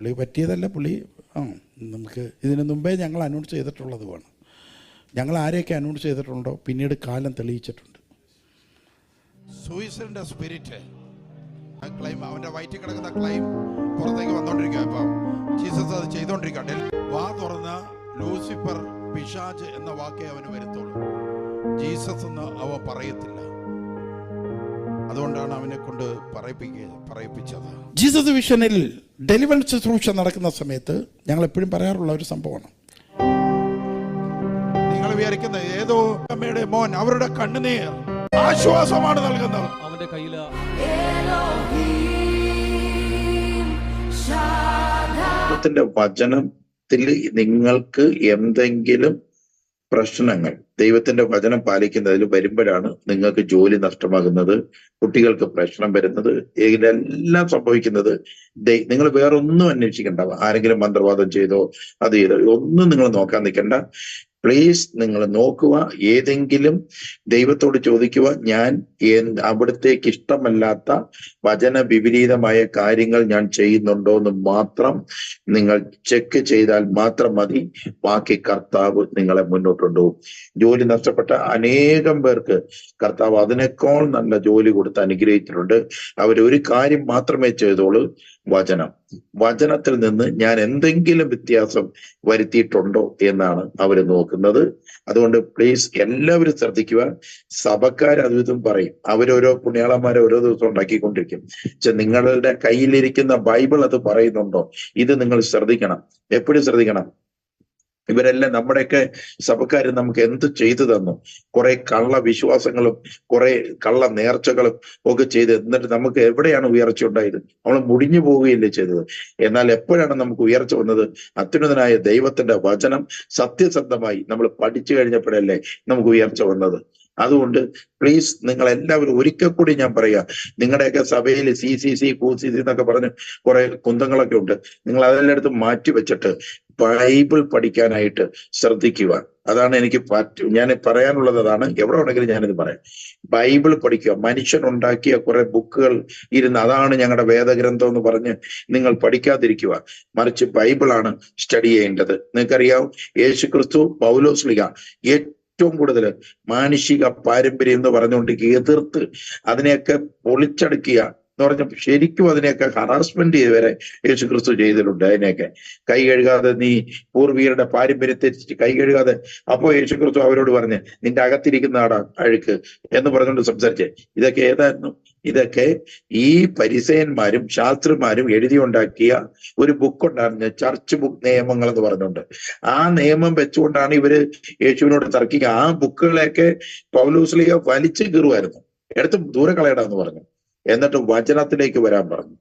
പുള്ളി പറ്റിയതല്ല പുള്ളി. ആ നമുക്ക് ഇതിനു മുമ്പേ ഞങ്ങൾ അനൗൺസ് ചെയ്തിട്ടുള്ളതുമാണ് ഞങ്ങൾ ആരെയൊക്കെ അനൗൺസ് ചെയ്തിട്ടുണ്ടോ? പിന്നീട് കാലം തെളിയിച്ചിട്ടുണ്ട്. സൂയിസൈഡിന്റെ സ്പിരിറ്റ് ക്ലൈം അവന്റെ വയറ്റിൽ കിടക്കുന്ന ക്ലൈം പുറത്തേക്ക് വന്നോണ്ടിരിക്കുക ഇപ്പൊ. ജീസസ് അത് ചെയ്തോണ്ടിരിക്കുക വാ തുറന്ന ലൂസിഫർ പിശാജ് എന്ന വാക്കേ അവന് വരുത്തുള്ളൂ. ജീസസ് എന്ന് അവ പറയത്തില്ല. അതുകൊണ്ടാണ് അവനെ കൊണ്ട് പറയിപ്പിക്കുക പറയിപ്പിച്ചത്. ജീസസ് വിഷനിൽ ഡെലിവറൻസ് ശുശ്രൂഷ നടക്കുന്ന സമയത്ത് ഞങ്ങൾ എപ്പോഴും പറയാറുള്ള ഒരു സംഭവമാണ്. നിങ്ങൾ വിചാരിക്കുന്ന ഏതോ അമ്മയുടെ മോൻ അവരുടെ കണ്ണുനീർ ആശ്വാസമാണ് നൽകുന്നത്. അവന്റെ കയ്യില. വചനത്തിൽ നിങ്ങൾക്ക് എന്തെങ്കിലും പ്രശ്നങ്ങൾ ദൈവത്തിന്റെ വചനം പാലിക്കുന്നതിൽ വരുമ്പോഴാണ് നിങ്ങൾക്ക് ജോലി നഷ്ടമാകുന്നത് കുട്ടികൾക്ക് പ്രശ്നം വരുന്നത് ഇതിലെല്ലാം സംഭവിക്കുന്നത് നിങ്ങൾ വേറെ ഒന്നും അന്വേഷിക്കണ്ട. ആരെങ്കിലും മന്ത്രവാദം ചെയ്തോ അത് ചെയ്തോ ഒന്നും നിങ്ങൾ നോക്കാൻ നിൽക്കണ്ട. പ്ലീസ് നിങ്ങൾ നോക്കുക ഏതെങ്കിലും ദൈവത്തോട് ചോദിക്കുക ഞാൻ അവിടത്തേക്ക് ഇഷ്ടമല്ലാത്ത വചന വിപരീതമായ കാര്യങ്ങൾ ഞാൻ ചെയ്യുന്നുണ്ടോ എന്ന് മാത്രം നിങ്ങൾ ചെക്ക് ചെയ്താൽ മാത്രം മതി. ബാക്കി കർത്താവ് നിങ്ങളെ മുന്നോട്ടുകൊണ്ടുപോകും ജോലി നഷ്ടപ്പെട്ട അനേകം പേർക്ക് കർത്താവ് അതിനേക്കാൾ നല്ല ജോലി കൊടുത്ത് അനുഗ്രഹിച്ചിട്ടുണ്ട്. അവർ ഒരു കാര്യം മാത്രമേ ചെയ്തോളൂ. വചനം. വചനത്തിൽ നിന്ന് ഞാൻ എന്തെങ്കിലും വ്യത്യാസം വരുത്തിയിട്ടുണ്ടോ എന്നാണ് അവർ നോക്കുന്നത്. അതുകൊണ്ട് പ്ലീസ് എല്ലാവരും ശ്രദ്ധിക്കുക. സഭക്കാർ അതുവിധം പറയും. അവരോരോ പുണ്യാളന്മാരെ ഓരോ ദിവസം ഉണ്ടാക്കിക്കൊണ്ടിരിക്കും. പക്ഷെ നിങ്ങളുടെ കയ്യിലിരിക്കുന്ന ബൈബിൾ അത് പറയുന്നുണ്ടോ? ഇത് നിങ്ങൾ ശ്രദ്ധിക്കണം. എപ്പോഴും ശ്രദ്ധിക്കണം. ഇവരെല്ലാം നമ്മുടെയൊക്കെ സഭക്കാർ നമുക്ക് എന്ത് ചെയ്തു തന്നു? കുറെ കള്ള വിശ്വാസങ്ങളും കുറെ കള്ള നേർച്ചകളും ഒക്കെ ചെയ്ത് എന്നിട്ട് നമുക്ക് എവിടെയാണ് ഉയർച്ച ഉണ്ടായത്? നമ്മൾ മുടിഞ്ഞു പോവുകയല്ലേ ചെയ്തത്. എന്നാൽ എപ്പോഴാണ് നമുക്ക് ഉയർച്ച വന്നത്? അത്യുന്നതനായ ദൈവത്തിന്റെ വചനം സത്യസന്ധമായി നമ്മൾ പഠിച്ചു കഴിഞ്ഞപ്പോഴല്ലേ നമുക്ക് ഉയർച്ച വന്നത്. അതുകൊണ്ട് പ്ലീസ് നിങ്ങൾ എല്ലാവരും ഒരിക്കൽ കൂടി ഞാൻ പറയാ നിങ്ങളുടെയൊക്കെ സഭയിൽ സി സി സി കു സി സി എന്നൊക്കെ പറഞ്ഞ് കുറെ കുന്തങ്ങളൊക്കെ ഉണ്ട്. നിങ്ങൾ അതെല്ലാം എടുത്ത് മാറ്റി വെച്ചിട്ട് ബൈബിൾ പഠിക്കാനായിട്ട് ശ്രദ്ധിക്കുക. അതാണ് എനിക്ക് പറ്റും ഞാൻ പറയാനുള്ളത് അതാണ്. എവിടെ ഉണ്ടെങ്കിലും ഞാനിത് പറയാം. ബൈബിൾ പഠിക്കുക. മനുഷ്യൻ ഉണ്ടാക്കിയ കുറെ ബുക്കുകൾ ഇരുന്ന് അതാണ് ഞങ്ങളുടെ വേദഗ്രന്ഥം എന്ന് പറഞ്ഞ് നിങ്ങൾ പഠിക്കാതിരിക്കുക. മറിച്ച് ബൈബിളാണ് സ്റ്റഡി ചെയ്യേണ്ടത്. നിങ്ങൾക്കറിയാം യേശു ക്രിസ്തു പൗലോസ്ലിക ഏറ്റവും കൂടുതൽ മാനുഷിക പാരമ്പര്യം എന്ന് പറഞ്ഞുകൊണ്ട് എതിർത്ത് അതിനെയൊക്കെ പൊളിച്ചടുക്കിയ എന്ന് പറഞ്ഞ ശരിക്കും അതിനെയൊക്കെ ഹറാസ്മെന്റ് ചെയ്ത് വരെ യേശു ക്രിസ്തു ചെയ്തിട്ടുണ്ട്. അതിനെയൊക്കെ കൈ കഴുകാതെ നീ പൂർവികരുടെ പാരമ്പര്യത്തെ കൈ കഴുകാതെ അപ്പോ യേശു ക്രിസ്തു അവരോട് പറഞ്ഞ് നിന്റെ അകത്തിരിക്കുന്ന ആടാ അഴുക്ക് എന്ന് പറഞ്ഞുകൊണ്ട് സംസാരിച്ചേ. ഇതൊക്കെ ഏതായിരുന്നു? ഇതൊക്കെ ഈ പരിസയന്മാരും ശാസ്ത്രന്മാരും എഴുതി ഉണ്ടാക്കിയ ഒരു ബുക്ക് ഉണ്ടായിരുന്നു ചർച്ച് ബുക്ക് നിയമങ്ങൾ എന്ന് പറഞ്ഞുകൊണ്ട്. ആ നിയമം വെച്ചുകൊണ്ടാണ് ഇവർ യേശുവിനോട് തർക്കിക്കുക. ആ ബുക്കുകളെയൊക്കെ പൗലൂസ്ലിക വലിച്ചു കീറുമായിരുന്നു എടുത്ത് ദൂരെ കളയടാന്ന് പറഞ്ഞു. എന്നിട്ട് വചനത്തിലേക്ക് വരാൻ പറഞ്ഞു.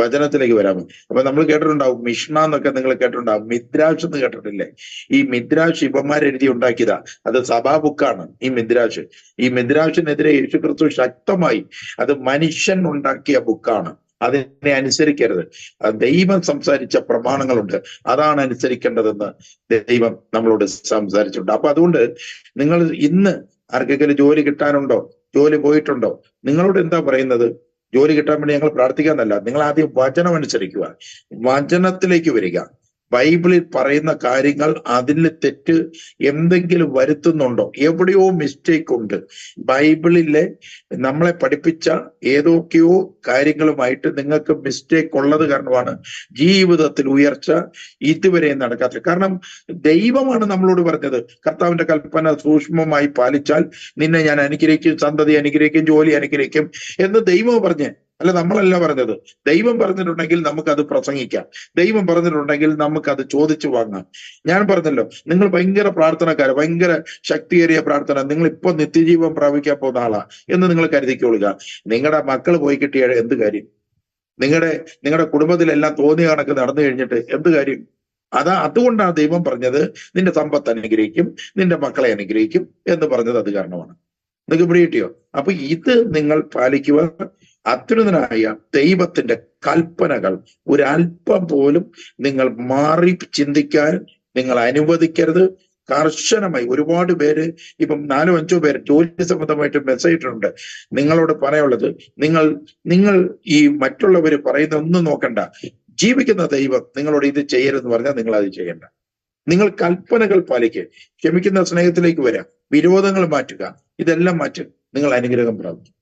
വചനത്തിലേക്ക് വരാൻ അപ്പൊ നമ്മൾ കേട്ടിട്ടുണ്ടാവും മിഷ്ണ എന്നൊക്കെ നിങ്ങൾ കേട്ടിട്ടുണ്ടാവും മിദ്രാഷ് എന്ന് കേട്ടിട്ടില്ലേ? ഈ മിദ്രാഷ് ഇവന്മാർ എഴുതി ഉണ്ടാക്കിയതാ. അത് സഭാ ബുക്കാണ് ഈ മിദ്രാഷ് ഈ മിദ്രാഷിനെതിരെ യേശു ക്രിസ്തു ശക്തമായി അത് മനുഷ്യൻ ഉണ്ടാക്കിയ ബുക്കാണ് അതിനെ അനുസരിക്കരുത്. ദൈവം സംസാരിച്ച പ്രമാണങ്ങളുണ്ട്. അതാണ് അനുസരിക്കേണ്ടതെന്ന് ദൈവം നമ്മളോട് സംസാരിച്ചിട്ടുണ്ട്. അപ്പൊ അതുകൊണ്ട് നിങ്ങൾ ഇന്ന് ആർക്കെങ്കിലും ജോലി കിട്ടാനുണ്ടോ? ജോലി പോയിട്ടുണ്ടോ? നിങ്ങളോട് എന്താ പറയുന്നത്? ജോലി കിട്ടാൻ വേണ്ടി ഞങ്ങൾ പ്രാർത്ഥിക്കാന്നല്ല. നിങ്ങൾ ആദ്യം വചനം അനുസരിക്കുക വചനത്തിലേക്ക് വരിക. ബൈബിളിൽ പറയുന്ന കാര്യങ്ങൾ അതിൽ തെറ്റ് എന്തെങ്കിലും വരുത്തുന്നുണ്ടോ? എവിടെയോ മിസ്റ്റേക്ക് ഉണ്ട്. ബൈബിളിലെ നമ്മളെ പഠിപ്പിച്ച ഏതൊക്കെയോ കാര്യങ്ങളുമായിട്ട് നിങ്ങൾക്ക് മിസ്റ്റേക്ക് ഉള്ളത് കാരണമാണ് ജീവിതത്തിൽ ഉയർച്ച ഇതുവരെ നടക്കാത്തത്. കാരണം ദൈവമാണ് നമ്മളോട് പറഞ്ഞത് കർത്താവിന്റെ കൽപ്പന സൂക്ഷ്മമായി പാലിച്ചാൽ നിന്നെ ഞാൻ അനുഗ്രഹിക്കും സന്തതി അനുഗ്രഹിക്കും ജോലി അനുഗ്രഹിക്കും എന്ന് ദൈവം പറഞ്ഞ് അല്ല നമ്മളല്ല പറഞ്ഞത്. ദൈവം പറഞ്ഞിട്ടുണ്ടെങ്കിൽ നമുക്കത് പ്രസംഗിക്കാം. ദൈവം പറഞ്ഞിട്ടുണ്ടെങ്കിൽ നമുക്കത് ചോദിച്ചു വാങ്ങാം. ഞാൻ പറഞ്ഞല്ലോ നിങ്ങൾ ഭയങ്കര പ്രാർത്ഥനക്കാര് ഭയങ്കര ശക്തിയേറിയ പ്രാർത്ഥന. നിങ്ങൾ ഇപ്പൊ നിത്യജീവൻ പ്രാപിക്കാൻ പോകുന്ന ആളാ എന്ന് നിങ്ങൾ കരുതിക്കൊള്ളുക. നിങ്ങളുടെ മക്കൾ പോയി കിട്ടിയ എന്ത് കാര്യം? നിങ്ങളുടെ നിങ്ങളുടെ കുടുംബത്തിലെല്ലാം തോന്നിയ കണക്ക് നടന്നു കഴിഞ്ഞിട്ട് എന്ത് കാര്യം? അതാ അതുകൊണ്ടാണ് ദൈവം പറഞ്ഞത് നിന്റെ സമ്പത്ത് അനുഗ്രഹിക്കും നിന്റെ മക്കളെ അനുഗ്രഹിക്കും എന്ന് പറഞ്ഞത് അത് കാരണമാണ്. നിങ്ങൾക്ക് ഇവിടെ കിട്ടിയോ? അപ്പൊ ഇത് നിങ്ങൾ പാലിക്കുക അത്യുന്നതനായ ദൈവത്തിന്റെ കൽപ്പനകൾ ഒരല്പം പോലും നിങ്ങൾ മാറി ചിന്തിക്കാൻ നിങ്ങൾ അനുവദിക്കരുത്. കർശനമായി ഒരുപാട് പേര് ഇപ്പം നാലോ അഞ്ചോ പേര് ജോലി സംബന്ധമായിട്ട് മെസ്സേജ് ഉണ്ട് നിങ്ങളോട് പറയാനുള്ളത് നിങ്ങൾ നിങ്ങൾ ഈ മറ്റുള്ളവർ പറയുന്ന ഒന്നും നോക്കണ്ട. ജീവിക്കുന്ന ദൈവം നിങ്ങളോട് ഇത് ചെയ്യരുതെന്ന് പറഞ്ഞാൽ നിങ്ങൾ അത് ചെയ്യണ്ട. നിങ്ങൾ കൽപ്പനകൾ പാലിക്കുക. ക്ഷമിക്കുന്ന സ്നേഹത്തിലേക്ക് വരാം. വിരോധങ്ങൾ മാറ്റുക. ഇതെല്ലാം മാറ്റി നിങ്ങൾ അനുഗ്രഹം പ്രാപിക്കും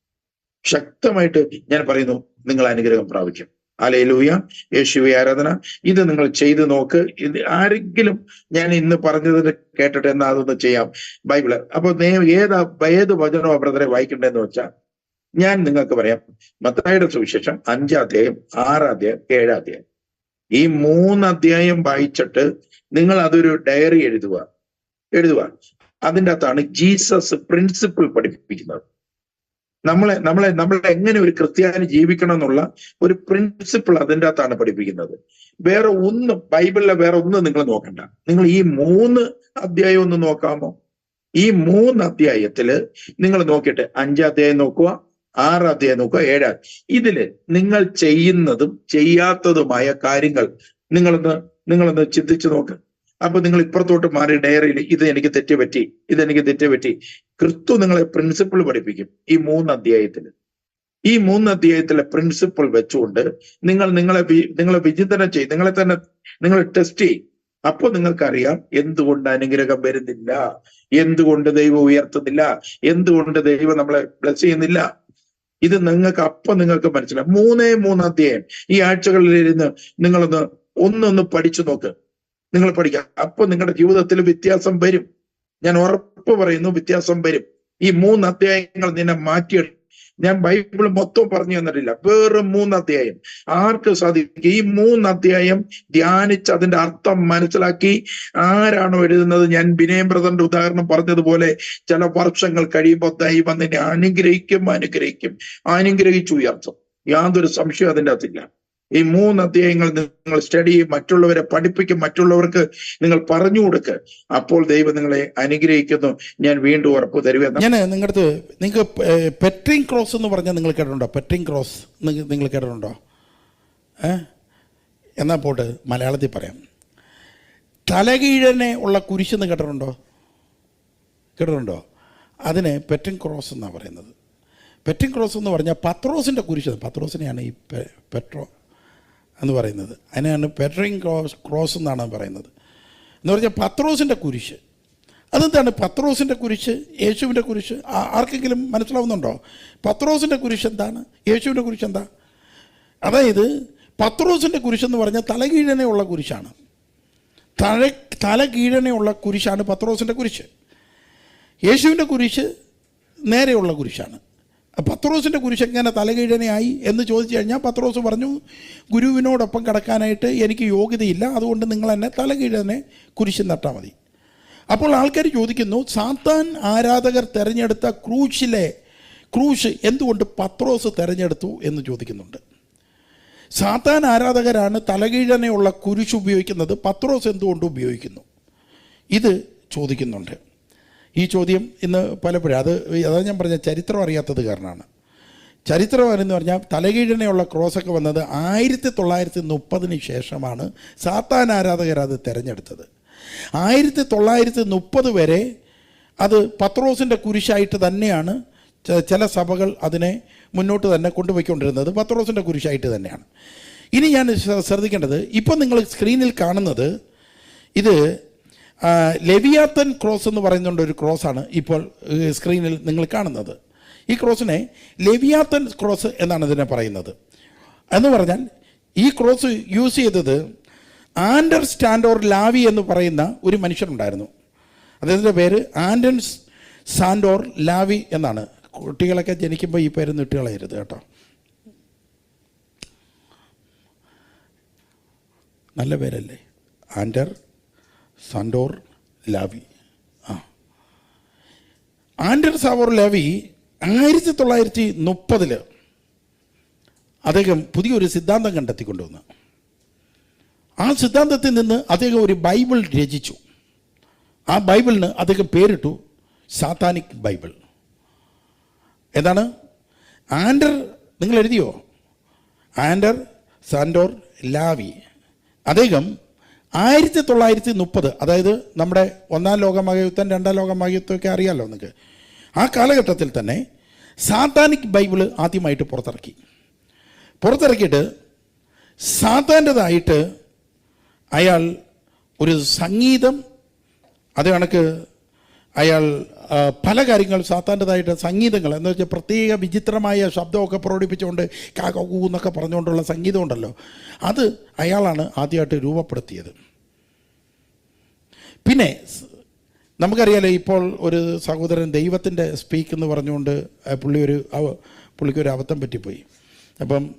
ശക്തമായിട്ട് ഞാൻ പറയുന്നു നിങ്ങൾ അനുഗ്രഹം പ്രാപിക്കും. അലയിലൂയ യേശുവെ ആരാധന. ഇത് നിങ്ങൾ ചെയ്തു നോക്ക്. ഇത് ആരെങ്കിലും ഞാൻ ഇന്ന് പറഞ്ഞതിന് കേട്ടിട്ട് എന്നാ അതൊന്ന് ചെയ്യാം. ബൈബിൾ. അപ്പൊ ഏതാ ഏത് വചനോ ബ്രദറെ വായിക്കണ്ടെന്ന് വെച്ചാൽ ഞാൻ നിങ്ങൾക്ക് പറയാം. മത്തായുടെ സുവിശേഷം അഞ്ചാം അധ്യായം ആറാം അധ്യായം ഏഴാം അധ്യായം. ഈ മൂന്ന് അധ്യായം വായിച്ചിട്ട് നിങ്ങൾ അതൊരു ഡയറി എഴുതുക. എഴുതുക. അതിന്റെ അകത്താണ് ജീസസ് പ്രിൻസിപ്പിൾ പഠിപ്പിക്കുന്നത്. നമ്മളെ നമ്മളെ നമ്മളെ എങ്ങനെ ഒരു ക്രിസ്ത്യാനി ജീവിക്കണം എന്നുള്ള ഒരു പ്രിൻസിപ്പിൾ അതിന്റെ അകത്താണ് പഠിപ്പിക്കുന്നത്. വേറെ ഒന്നും ബൈബിളിലെ വേറെ ഒന്നും നിങ്ങൾ നോക്കണ്ട. നിങ്ങൾ ഈ മൂന്ന് അധ്യായം ഒന്ന് നോക്കാമോ? ഈ മൂന്ന് അധ്യായത്തിൽ നിങ്ങൾ നോക്കിയിട്ട് അഞ്ചാം അധ്യായം നോക്കുക ആറാം അധ്യായം നോക്കുക ഏഴാം ഇതിൽ നിങ്ങൾ ചെയ്യുന്നതും ചെയ്യാത്തതുമായ കാര്യങ്ങൾ നിങ്ങളൊന്ന് നിങ്ങളൊന്ന് ചിന്തിച്ചു നോക്ക്. അപ്പൊ നിങ്ങൾ ഇപ്പുറത്തോട്ട് മാറി ഡയറിയിൽ ഇത് എനിക്ക് തെറ്റുപറ്റി ഇതെനിക്ക് തെറ്റുപറ്റി ക്രിസ്തു നിങ്ങളെ പ്രിൻസിപ്പിൾ പഠിപ്പിക്കും ഈ മൂന്ന് അധ്യായത്തിൽ. ഈ മൂന്ന് അധ്യായത്തിലെ പ്രിൻസിപ്പിൾ വെച്ചുകൊണ്ട് നിങ്ങൾ നിങ്ങളെ നിങ്ങളെ വിചിന്തനം ചെയ്യും നിങ്ങളെ തന്നെ നിങ്ങൾ ടെസ്റ്റ് ചെയ്യും. അപ്പൊ നിങ്ങൾക്കറിയാം എന്തുകൊണ്ട് അനുഗ്രഹം വരുന്നില്ല? എന്തുകൊണ്ട് ദൈവം ഉയർത്തുന്നില്ല? എന്തുകൊണ്ട് ദൈവം നമ്മളെ ബ്ലസ് ചെയ്യുന്നില്ല? ഇത് നിങ്ങൾക്ക് അപ്പൊ നിങ്ങൾക്ക് മനസ്സിലാവും മൂന്നേ മൂന്ന് അധ്യായം. ഈ ആഴ്ചകളിൽ ഇരുന്ന് നിങ്ങളൊന്ന് ഒന്നൊന്ന് പഠിച്ചു നോക്ക്. നിങ്ങൾ പഠിക്കുക അപ്പൊ നിങ്ങളുടെ ജീവിതത്തിൽ വ്യത്യാസം വരും. ഞാൻ ഉറപ്പ് പറയുന്നു വ്യത്യാസം വരും. ഈ മൂന്ന് അധ്യായങ്ങൾ നിന്നെ മാറ്റിയെടുക്കും ഞാൻ ബൈബിൾ മൊത്തം പറഞ്ഞു തന്നിട്ടില്ല. വേറെ മൂന്ന് അധ്യായം. ആർക്ക് സാധിക്കും? ഈ മൂന്ന് അധ്യായം ധ്യാനിച്ച് അതിന്റെ അർത്ഥം മനസ്സിലാക്കി ആരാണോ എഴുതുന്നത്? ഞാൻ വിനയം ഉദാഹരണം പറഞ്ഞതുപോലെ ചില വർഷങ്ങൾ കഴിയുമ്പോൾ ദൈവം നിന്നെ അനുഗ്രഹിക്കും അനുഗ്രഹിക്കും. അനുഗ്രഹിച്ചു ഉയർത്തും. യാതൊരു സംശയം അതിന്റെ അകത്തില്ല. ഈ മൂന്ന് അധ്യായങ്ങൾ നിങ്ങൾ സ്റ്റഡി ചെയ്യും മറ്റുള്ളവരെ പഠിപ്പിക്കും മറ്റുള്ളവർക്ക് നിങ്ങൾ പറഞ്ഞു കൊടുക്കുക അപ്പോൾ ദൈവം നിങ്ങളെ അനുഗ്രഹിക്കുന്നു. ഞാൻ വീണ്ടും ഉറപ്പ് തരുക ഞാൻ നിങ്ങളുടെ നിങ്ങൾക്ക് പെട്രിങ് ക്രോസ് എന്ന് പറഞ്ഞാൽ നിങ്ങൾ കേട്ടിട്ടുണ്ടോ? പെട്രിങ് ക്രോസ് നിങ്ങൾ കേട്ടിട്ടുണ്ടോ? ഏ? എന്നാൽ പോട്ട് മലയാളത്തിൽ പറയാം. തലകീഴനെ ഉള്ള കുരിശെന്ന് കേട്ടിട്ടുണ്ടോ? കേട്ടിട്ടുണ്ടോ? അതിന് പെറ്റിങ് ക്രോസ് എന്നാണ് പറയുന്നത്. പെറ്റിങ് ക്രോസ് എന്ന് പറഞ്ഞാൽ പത്രോസിന്റെ കുരിശ്. പത്രോസിനെയാണ് ഈ പെട്രോ എന്ന് പറയുന്നത്. അതിനാണ് പെട്രിങ് ക്രോസ് ക്രോസ് എന്നാണ് പറയുന്നത്. എന്ന് പറഞ്ഞാൽ പത്രോസിന്റെ കുരിശ്. അതെന്താണ് പത്രോസിന്റെ കുരിശ്? യേശുവിന്റെ കുരിശ്? ആർക്കെങ്കിലും മനസ്സിലാവുന്നുണ്ടോ? പത്രോസിന്റെ കുരിശ് എന്താണ്? യേശുവിന്റെ കുരിശ് എന്താ? അതായത് പത്രോസിന്റെ കുരിശെന്ന് പറഞ്ഞാൽ തലകീഴനയുള്ള കുരിശാണ്. തല തലകീഴനയുള്ള കുരിശാണ് പത്രോസിന്റെ കുരിശ്. യേശുവിന്റെ കുരിശ് നേരെയുള്ള കുരിശാണ്. പത്രോസിന്റെ കുരിശെങ്ങനെ തലകീഴനയായി എന്ന് ചോദിച്ചു കഴിഞ്ഞാൽ പത്രോസ് പറഞ്ഞു ഗുരുവിനോടൊപ്പം കിടക്കാനായിട്ട് എനിക്ക് യോഗ്യതയില്ല. അതുകൊണ്ട് നിങ്ങൾ എന്നെ തലകീഴനെ കുരിശ് നട്ടാൽ മതി. അപ്പോൾ ആൾക്കാർ ചോദിക്കുന്നു സാത്താൻ ആരാധകർ തിരഞ്ഞെടുത്ത ക്രൂശിലെ ക്രൂശ് എന്തുകൊണ്ട് പത്രോസ് തിരഞ്ഞെടുത്തു? എന്ന് ചോദിക്കുന്നുണ്ട്. സാത്താൻ ആരാധകരാണ് തലകീഴനെയുള്ള കുരിശ് ഉപയോഗിക്കുന്നത്? പത്രോസ് എന്തുകൊണ്ട് ഉപയോഗിക്കുന്നു? ഇത് ചോദിക്കുന്നുണ്ട്. ഈ ചോദ്യം ഇന്ന് പലപ്പോഴും അത് അതാ ഞാൻ പറഞ്ഞ ചരിത്രം അറിയാത്തത് കാരണമാണ്. ചരിത്രം എന്ന് പറഞ്ഞാൽ തലകീഴനെയുള്ള ക്രോസൊക്കെ വന്നത് ആയിരത്തി തൊള്ളായിരത്തി മുപ്പതിന് ശേഷമാണ് സാത്താൻ ആരാധകർ അത് തിരഞ്ഞെടുത്തത്. ആയിരത്തി തൊള്ളായിരത്തി മുപ്പത് വരെ അത് പത്രോസിന്റെ കുരിശായിട്ട് തന്നെയാണ് ചില സഭകൾ അതിനെ മുന്നോട്ട് തന്നെ കൊണ്ടുപോയിക്കൊണ്ടിരുന്നത്. പത്രോസിന്റെ കുരിശായിട്ട് തന്നെയാണ്. ഇനി ഞാൻ ശ്രദ്ധിക്കേണ്ടത് ഇപ്പം നിങ്ങൾ സ്ക്രീനിൽ കാണുന്നത് ഇത് ലെവിയാത്തൻ ക്രോസ് എന്ന് പറയുന്നുണ്ട് ഒരു ക്രോസാണ് ഇപ്പോൾ സ്ക്രീനിൽ നിങ്ങൾ കാണുന്നത്. ഈ ക്രോസിനെ ലെവിയാത്തൻ ക്രോസ് എന്നാണ് ഇതിനെ പറയുന്നത്. എന്ന് പറഞ്ഞാൽ ഈ ക്രോസ് യൂസ് ചെയ്തത് ആൻഡർ സ്റ്റാൻഡോർ ലാവി എന്ന് പറയുന്ന ഒരു മനുഷ്യനുണ്ടായിരുന്നു അദ്ദേഹത്തിന്റെ പേര് ആൻഡൻ സാൻഡോർ ലാവി എന്നാണ്. കുട്ടികളൊക്കെ ജനിക്കുമ്പോൾ ഈ പേര് നിട്ടുകളയരുത് കേട്ടോ. നല്ല പേരല്ലേ? ആൻഡർ സാൻഡോർ ലാവി ആ. ആൻഡർ സാവോർ ലാവി ആയിരത്തി തൊള്ളായിരത്തി മുപ്പതിൽ അദ്ദേഹം പുതിയൊരു സിദ്ധാന്തം കണ്ടെത്തിക്കൊണ്ടുവന്നു. ആ സിദ്ധാന്തത്തിൽ നിന്ന് അദ്ദേഹം ഒരു ബൈബിൾ രചിച്ചു. ആ ബൈബിളിന് അദ്ദേഹം പേരിട്ടു സാത്താനിക് ബൈബിൾ. എന്താണ്? ആൻഡർ നിങ്ങൾ എഴുതിയോ? ആൻഡർ സാൻഡോർ ലാവി അദ്ദേഹം ആയിരത്തി തൊള്ളായിരത്തി മുപ്പത് അതായത് നമ്മുടെ ഒന്നാം ലോകമഹായുദ്ധം രണ്ടാം ലോകമഹായുദ്ധമൊക്കെ അറിയാമല്ലോ നിങ്ങൾക്ക് ആ കാലഘട്ടത്തിൽ തന്നെ സാത്താനിക് ബൈബിൾ ആദ്യമായിട്ട് പുറത്തിറക്കി. പുറത്തിറക്കിയിട്ട് സാത്താന്റെതായിട്ട് അയാൾ ഒരു സംഗീതം അത് കണക്ക് അയാൾ പല കാര്യങ്ങൾ സാത്താന്റെതായിട്ട് സംഗീതങ്ങൾ എന്ന് വെച്ചാൽ പ്രത്യേക വിചിത്രമായ ശബ്ദമൊക്കെ പ്രകടിപ്പിച്ചുകൊണ്ട് കാക്കൂ എന്നൊക്കെ പറഞ്ഞുകൊണ്ടുള്ള സംഗീതം ഉണ്ടല്ലോ. അത് അയാളാണ് ആദ്യമായിട്ട് രൂപപ്പെടുത്തിയത്. പിന്നെ നമുക്കറിയാലോ ഇപ്പോൾ ഒരു സഹോദരൻ ദൈവത്തിന്റെ സ്പീക്ക് എന്ന് പറഞ്ഞുകൊണ്ട് പുള്ളി ഒരു അവ- പുള്ളിക്ക് ഒരു അബദ്ധം പറ്റിപ്പോയി. അപ്പം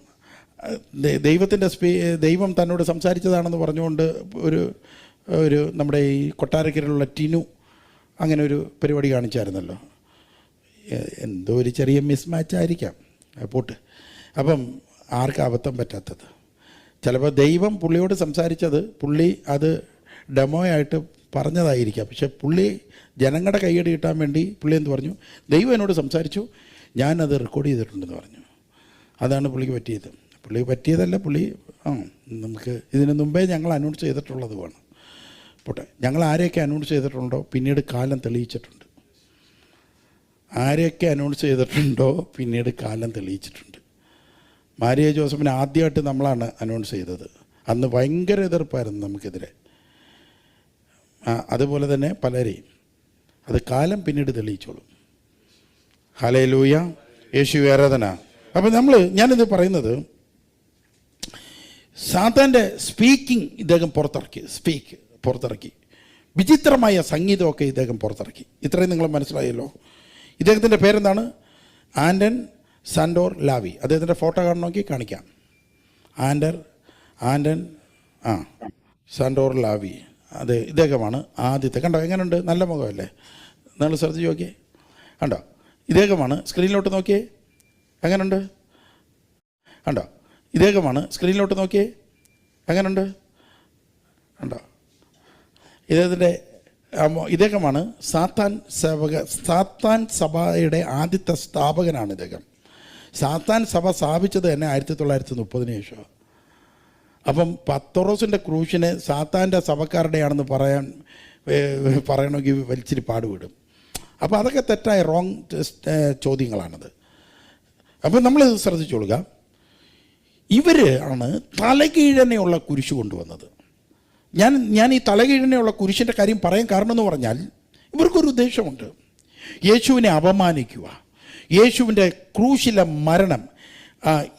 ദൈവത്തിന്റെ സ്പീ ദൈവം തന്നോട് സംസാരിച്ചതാണെന്ന് പറഞ്ഞുകൊണ്ട് ഒരു ഒരു നമ്മുടെ ഈ കൊട്ടാരക്കരയിലുള്ള ടിനു അങ്ങനെ ഒരു പരിപാടി കാണിച്ചായിരുന്നല്ലോ. എന്തോ ഒരു ചെറിയ മിസ് മാച്ച് ആയിരിക്കാം പോട്ട്. അപ്പം ആർക്കും അബദ്ധം പറ്റാത്തത്? ചിലപ്പോൾ ദൈവം പുള്ളിയോട് സംസാരിച്ചത് പുള്ളി അത് ഡെമോ ആയിട്ട് പറഞ്ഞതായിരിക്കാം. പക്ഷെ പുള്ളി ജനങ്ങളുടെ കൈയടി കിട്ടാൻ വേണ്ടി പുള്ളി എന്ത് പറഞ്ഞു? ദൈവം എന്നോട് സംസാരിച്ചു. ഞാനത് റെക്കോർഡ് ചെയ്തിട്ടുണ്ടെന്ന് പറഞ്ഞു. അതാണ് പുള്ളിക്ക് പറ്റിയത്. പുള്ളിക്ക് പറ്റിയതല്ല പുള്ളി ആ നമുക്ക് ഇതിനു മുമ്പേ ഞങ്ങൾ അനൗൺസ് ചെയ്തിട്ടുള്ളതുമാണ്. പോട്ടെ. ഞങ്ങൾ ആരെയൊക്കെ അനൗൺസ് ചെയ്തിട്ടുണ്ടോ? പിന്നീട് കാലം തെളിയിച്ചിട്ടുണ്ട്. ആരെയൊക്കെ അനൗൺസ് ചെയ്തിട്ടുണ്ടോ? പിന്നീട് കാലം തെളിയിച്ചിട്ടുണ്ട്. മാരിയ ജോസഫിനെ ആദ്യമായിട്ട് നമ്മളാണ് അനൗൺസ് ചെയ്തത്. അന്ന് ഭയങ്കര എതിർപ്പായിരുന്നു നമുക്കെതിരെ. അതുപോലെ തന്നെ പലരെയും. അത് കാലം പിന്നീട് തെളിയിച്ചോളും. ഹലേ ലൂയ യേശു ആരാധന. അപ്പം നമ്മൾ ഞാനിത് പറയുന്നത് സാത്താന്റെ സ്പീക്കിംഗ് ഇദ്ദേഹം പുറത്തിറക്കി. സ്പീക്ക് പുറത്തിറക്കി. വിചിത്രമായ സംഗീതമൊക്കെ ഇദ്ദേഹം പുറത്തിറക്കി. ഇത്രയും നിങ്ങൾ മനസ്സിലായല്ലോ. ഇദ്ദേഹത്തിന്റെ പേരെന്താണ്? Anton Szandor LaVey. അദ്ദേഹത്തിന്റെ ഫോട്ടോ കാണണമെങ്കിൽ കാണിക്കാം. ആൻഡർ ആൻഡൻ ആ സാൻഡോർ ലാവി. അതെ ഇദ്ദേഹമാണ് ആദ്യത്തെ. കണ്ടോ എങ്ങനെയുണ്ട് നല്ല മുഖമല്ലേ? നിങ്ങൾ ശ്രദ്ധിച്ച് നോക്കിയേ. കണ്ടോ? ഇദ്ദേഹമാണ് സ്ക്രീനിലോട്ട് നോക്കിയേ. എങ്ങനെയുണ്ട് കണ്ടോ? ഇദ്ദേഹമാണ് സ്ക്രീനിലോട്ട് നോക്കിയേ. എങ്ങനെയുണ്ട് കണ്ടോ? ഇദ്ദേഹത്തിന്റെ ഇദ്ദേഹമാണ് സാത്താൻ സേവക സാത്താൻ സഭയുടെ ആദ്യത്തെ സ്ഥാപകനാണ് ഇദ്ദേഹം. സാത്താൻ സഭ സ്ഥാപിച്ചത് തന്നെ ആയിരത്തി തൊള്ളായിരത്തി മുപ്പതിന് ശേഷമാണ് അപ്പം പത്തോറോസിന്റെ ക്രൂശിനെ സാത്താന്റെ സഭക്കാരുടെയാണെന്ന് പറയാൻ പറയണമെങ്കിൽ വലിച്ചിരി പാടുവിടും അപ്പം അതൊക്കെ തെറ്റായ റോങ് ചോദ്യങ്ങളാണത്. അപ്പം നമ്മൾ ശ്രദ്ധിച്ചോളുക. ഇവർ ആണ് തലകീഴനെയുള്ള കുരിശ് കൊണ്ടുവന്നത്. ഞാൻ ഞാൻ ഈ തലകീഴനെയുള്ള കുരിശിന്റെ കാര്യം പറയാൻ കാരണം എന്ന് പറഞ്ഞാൽ ഇവർക്കൊരു ഉദ്ദേശമുണ്ട്. യേശുവിനെ അപമാനിക്കുക. യേശുവിന്റെ ക്രൂശിലെ മരണം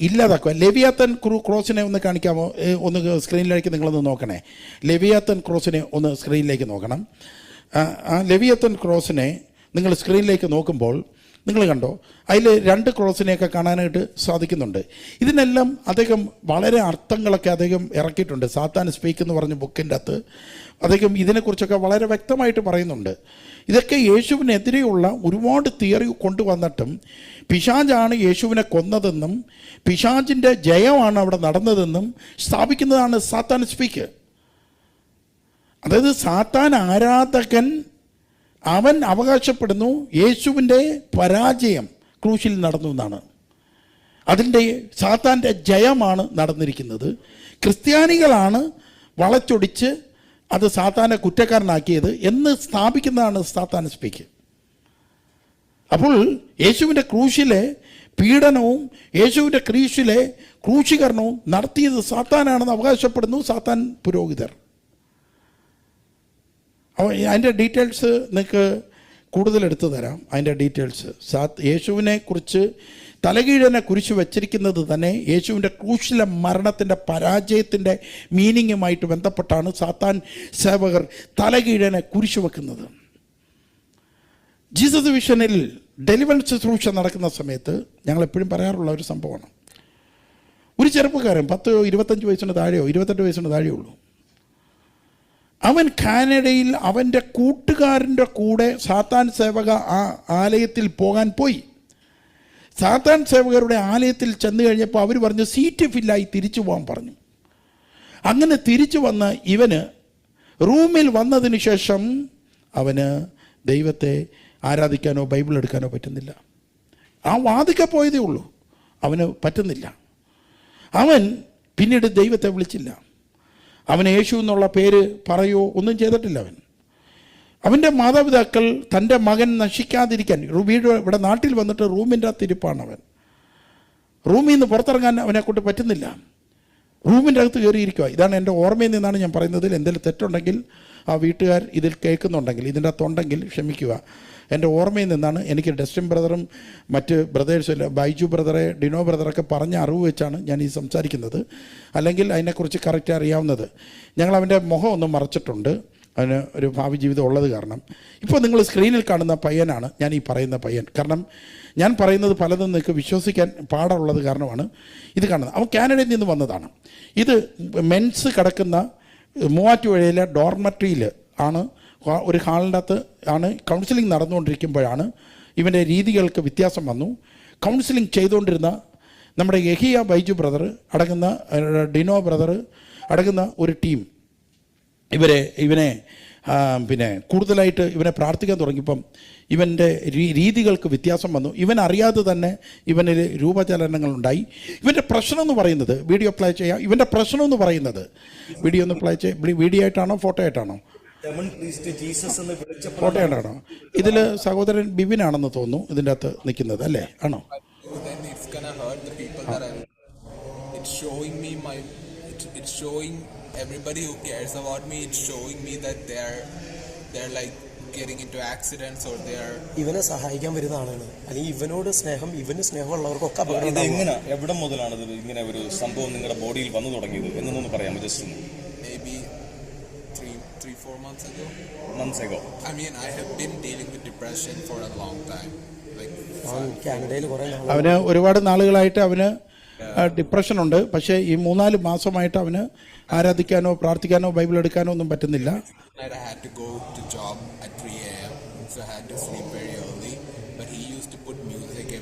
ഇല്ലാതാക്കുക. ലെവിയാത്തൻ ക്രൂ ക്രോസിനെ ഒന്ന് കാണിക്കാമോ? ഒന്ന് സ്ക്രീനിലേക്ക് നിങ്ങളൊന്ന് നോക്കണേ. ലെവിയാത്തൻ ക്രോസിനെ ഒന്ന് സ്ക്രീനിലേക്ക് നോക്കണം. ആ ലെവിയാത്തൻ ക്രോസിനെ നിങ്ങൾ സ്ക്രീനിലേക്ക് നോക്കുമ്പോൾ നിങ്ങൾ കണ്ടോ? അതിൽ രണ്ട് ക്രോസിനെയൊക്കെ കാണാനായിട്ട് സാധിക്കുന്നുണ്ട്. ഇതിനെല്ലാം അദ്ദേഹം വളരെ അർത്ഥങ്ങളൊക്കെ അദ്ദേഹം ഇറക്കിയിട്ടുണ്ട്. സാത്താൻ സ്പീക്ക് എന്ന് പറഞ്ഞ ബുക്കിന്റെ അകത്ത് അദ്ദേഹം ഇതിനെക്കുറിച്ചൊക്കെ വളരെ വ്യക്തമായിട്ട് പറയുന്നുണ്ട്. ഇതൊക്കെ യേശുവിനെതിരെയുള്ള ഒരുപാട് തിയറി കൊണ്ടുവന്നിട്ടും പിശാജാണ് യേശുവിനെ കൊന്നതെന്നും പിശാജിന്റെ ജയമാണ് അവിടെ നടന്നതെന്നും സ്ഥാപിക്കുന്നതാണ് സാത്താൻ സ്പീക്ക്. അതായത് സാത്താൻ ആരാധകൻ അവൻ അവകാശപ്പെടുന്നു യേശുവിന്റെ പരാജയം ക്രൂശിൽ നടന്നു എന്നാണ്. അതിന്റെ സാത്താന്റെ ജയമാണ് നടന്നിരിക്കുന്നത്. ക്രിസ്ത്യാനികളാണ് വളച്ചൊടിച്ച് അത് സാത്താനെ കുറ്റക്കാരനാക്കിയത് എന്ന് സ്ഥാപിക്കുന്നതാണ് സാത്താൻ സ്പീക്ക്. അപ്പോൾ യേശുവിന്റെ ക്രൂശിലെ പീഡനവും യേശുവിന്റെ ക്രീശിലെ ക്രൂശീകരണവും നടത്തിയത് സാത്താനാണെന്ന് അവകാശപ്പെടുന്നു സാത്താൻ പുരോഹിതർ. അപ്പോൾ അതിന്റെ ഡീറ്റെയിൽസ് നിങ്ങൾക്ക് കൂടുതൽ എടുത്തു തരാം. അതിന്റെ ഡീറ്റെയിൽസ്. സാ യേശുവിനെ കുറിച്ച് തലകീഴനെ കുരിശ് വച്ചിരിക്കുന്നത് തന്നെ യേശുവിന്റെ ക്രൂശിലെ മരണത്തിന്റെ പരാജയത്തിന്റെ മീനിങ്ങുമായിട്ട് ബന്ധപ്പെട്ടാണ് സാത്താൻ സേവകർ തലകീഴനെ കുരിശ് വെക്കുന്നത്. ജീസസ് വിഷനിൽ ഡെലിവറി ശുശ്രൂഷ നടക്കുന്ന സമയത്ത് ഞങ്ങൾ എപ്പോഴും പറയാറുള്ള ഒരു സംഭവമാണ്. ഒരു ചെറുപ്പക്കാരൻ പത്തോ ഇരുപത്തഞ്ച് വയസ്സിന് താഴെയോ ഇരുപത്തെട്ട് വയസ്സിന് താഴെയോ ഉള്ളൂ. അവൻ കാനഡയിൽ അവന്റെ കൂട്ടുകാരന്റെ കൂടെ സാത്താൻ സേവക ആ ആലയത്തിൽ പോകാൻ പോയി. സാത്താൻ സേവകരുടെ ആലയത്തിൽ ചെന്ന് കഴിഞ്ഞപ്പോൾ അവർ പറഞ്ഞു സീറ്റ് ഫില്ലായി തിരിച്ചു പോകാൻ പറഞ്ഞു. അങ്ങനെ തിരിച്ചു വന്ന് ഇവന് റൂമിൽ വന്നതിന് ശേഷം അവന് ദൈവത്തെ ആരാധിക്കാനോ ബൈബിൾ എടുക്കാനോ പറ്റുന്നില്ല. ആ വാതിക്ക പോയതേ ഉള്ളൂ. അവന് പറ്റുന്നില്ല. അവൻ പിന്നീട് ദൈവത്തെ വിളിച്ചില്ല. അവൻ യേശു എന്നുള്ള പേര് പറയോ? ഒന്നും ചെയ്തിട്ടില്ല അവൻ. അവന്റെ മാതാപിതാക്കൾ തന്റെ മകൻ നശിക്കാതിരിക്കാൻ വീട് ഇവിടെ നാട്ടിൽ വന്നിട്ട് റൂമിന്റെ അകത്ത് ഇരിപ്പാണ് അവൻ. റൂമിൽ നിന്ന് പുറത്തിറങ്ങാൻ അവനെ കൊണ്ട് പറ്റുന്നില്ല. റൂമിന്റെ അകത്ത് കയറിയിരിക്കുക ഇതാണ് എന്റെ ഓർമ്മയിൽ നിന്നാണ് ഞാൻ പറയുന്നതിൽ എന്തെങ്കിലും തെറ്റുണ്ടെങ്കിൽ ആ വീട്ടുകാർ ഇതിൽ കേൾക്കുന്നുണ്ടെങ്കിൽ ഇതിന്റെ അകത്തുണ്ടെങ്കിൽ ക്ഷമിക്കുക. എന്റെ ഓർമ്മയിൽ നിന്നാണ് എനിക്ക് ഡസ്റ്റിൻ ബ്രദറും മറ്റ് ബ്രദേഴ്സും ബൈജു ബ്രദറെ ഡിനോ ബ്രദറൊക്കെ പറഞ്ഞ അറിവ് വെച്ചാണ് ഞാൻ ഈ സംസാരിക്കുന്നത്. അല്ലെങ്കിൽ അതിനെക്കുറിച്ച് കറക്റ്റ് അറിയാവുന്നത്. ഞങ്ങൾ അവന്റെ മുഖം ഒന്നും മറച്ചിട്ടുണ്ട്. അവന് ഒരു ഭാവി ജീവിതം ഉള്ളത് കാരണം. ഇപ്പോൾ നിങ്ങൾ സ്ക്രീനിൽ കാണുന്ന പയ്യനാണ് ഞാൻ ഈ പറയുന്ന പയ്യൻ. കാരണം ഞാൻ പറയുന്നത് പലതും നിങ്ങൾക്ക് വിശ്വസിക്കാൻ പാടുള്ളത് കാരണമാണ് ഇത് കാണുന്നത്. അവൻ കാനഡയിൽ നിന്ന് വന്നതാണ്. ഇത് മെൻസ് കിടക്കുന്ന മൂവാറ്റുപുഴയിലെ ഡോർമട്രിയിൽ ആണ് ഒരു ഹാളിന്റെ അകത്ത് ആണ് കൗൺസിലിംഗ് നടന്നുകൊണ്ടിരിക്കുമ്പോഴാണ് ഇവന്റെ രീതികൾക്ക് വ്യത്യാസം വന്നു. കൗൺസിലിംഗ് ചെയ്തുകൊണ്ടിരുന്ന നമ്മുടെ യഹിയ ബൈജു ബ്രദർ അടങ്ങുന്ന ഡിനോ ബ്രദർ അടങ്ങുന്ന ഒരു ടീം ഇവരെ ഇവനെ പിന്നെ കൂടുതലായിട്ട് ഇവനെ പ്രാർത്ഥിക്കാൻ തുടങ്ങിയപ്പം ഇവന്റെ രീതികൾക്ക് വ്യത്യാസം വന്നു. ഇവൻ അറിയാതെ തന്നെ ഇവനിൽ രൂപചലനങ്ങളുണ്ടായി ഇവന്റെ പ്രശ്നം എന്ന് പറയുന്നത് വീഡിയോ പ്ലേ ചെയ്യാം. ഇവന്റെ പ്രശ്നം എന്ന് പറയുന്നത് വീഡിയോ ഒന്ന് പ്ലേ ചെയ്യാം. വീഡിയോ ആയിട്ടാണോ ഫോട്ടോ ആയിട്ടാണോ? ആയിട്ടാണോ ഇതിൽ സഹോദരൻ ബിബിനാണെന്ന് തോന്നുന്നു ഇതിന്റെ അകത്ത് നിൽക്കുന്നത് അല്ലേ? ആണോ? Everybody who cares about me. It's showing me that they're they're like. ഇവനെ സഹായിക്കാൻ വരുന്ന ആളാണ് അല്ലെങ്കിൽ ഇവനോട് സ്നേഹം ഇവന് സ്നേഹമുള്ളവർക്കൊക്കെ അപകടം. എങ്ങനെ എവിടെ മുതലാണ് ഇത്? ഇങ്ങനെ ഒരു സംഭവം നിങ്ങളുടെ ബോഡിയിൽ വന്നു തുടങ്ങിയത്? എന്നൊന്ന് പറയാമോ? Just three four months ago. Months ago. I mean, I have been dealing with depression for a long time. Like കാനഡയിൽ കുറെ നാൾ അവന് ഒരുപാട് നാളുകളായിട്ട് അവന് ഡിപ്രഷനുണ്ട് പക്ഷേ ഈ മൂന്നാൽ മാസമായിട്ട് അവന് ആരാധിക്കാനോ പ്രാർത്ഥിക്കാനോ ബൈബിൾ എടുക്കാനോ ഒന്നും പറ്റുന്നില്ല night I had to go to job at 3 a.m. So I had to sleep very early.